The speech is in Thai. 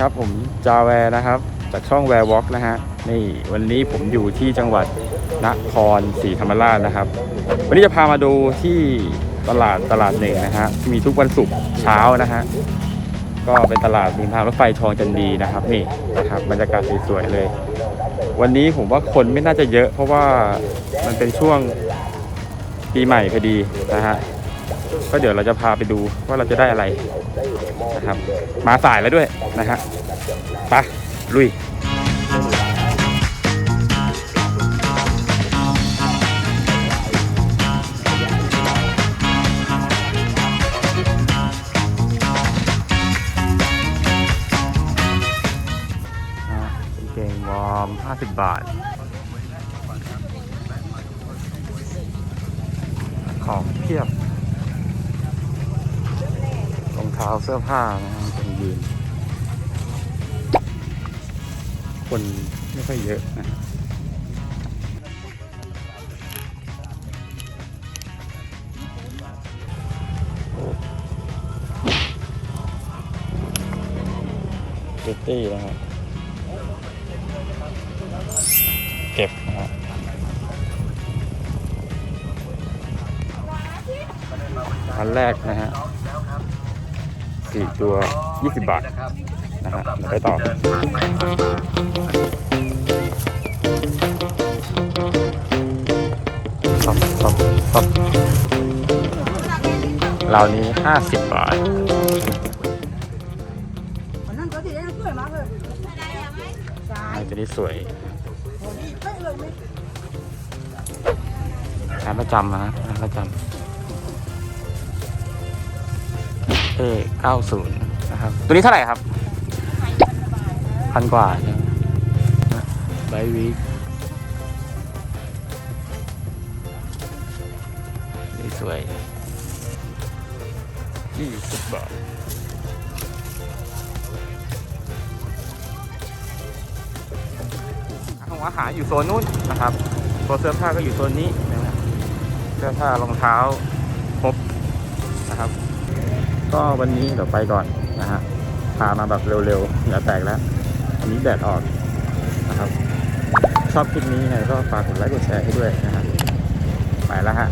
ครับผมจาแวรนะครับ จากช่องแวร์วอล์กนะฮะนี่วันนี้ผมอยู่ที่จังหวัดนครศรีธรรมราชนะครับ วันนี้จะพามาดูที่ตลาดตลาดหนึ่งนะฮะที่มีทุกวันศุกร์เช้านะฮะก็เป็นตลาดริมทางรถไฟทองจันดีนะครับนี่นะครับบรรยากาศสวยๆเลย วันนี้ผมว่าคนไม่น่าจะเยอะ เพราะว่ามันเป็นช่วงปีใหม่พอดีนะฮะ ก็เดี๋ยวเราจะพาไปดูว่าเราจะได้อะไรนะครับ มาสายแล้วด้วยนะฮะไปลุยอะกางเกงวอร์ม50 บาท ของเพียบ เท้าเสื้อผ้านะฮะเป็นยืน คนไม่ค่อยเยอะนะเบตตี้นะครับ เก็บนะฮะอันแรกนะฮะ สี่ตัว20บาทนะฮะเดี๋ยวไปต่อสอบสอบสอบเหล่านี้50บาทวันนั้นก็ดีนะสวยมากเลยใช่อันนี้สวยเป๊ะเลยไหมร้านประจำนะฮะร้านประจำ เอเก้าศูนย์นะครับ ตัวนี้เท่าไหร่ครับ พันกว่าใช่ไหมไบวีคนี่สวยยี่สิบบาทของอาหารอยู่โซนนู้นนะครับตัวเสื้อผ้าก็อยู่โซนนี้นะครับเสื้อผ้ารองเท้าครบนะครับ ก็วันนี้เดี๋ยวไปก่อนนะฮะพามาแบบเร็วๆอย่าแตกแล้วอันนี้แดดออกนะครับ ชอบคลิปนี้ไงก็ฝากกดไลค์กดแชร์ให้ด้วยนะฮะไปแล้วฮะ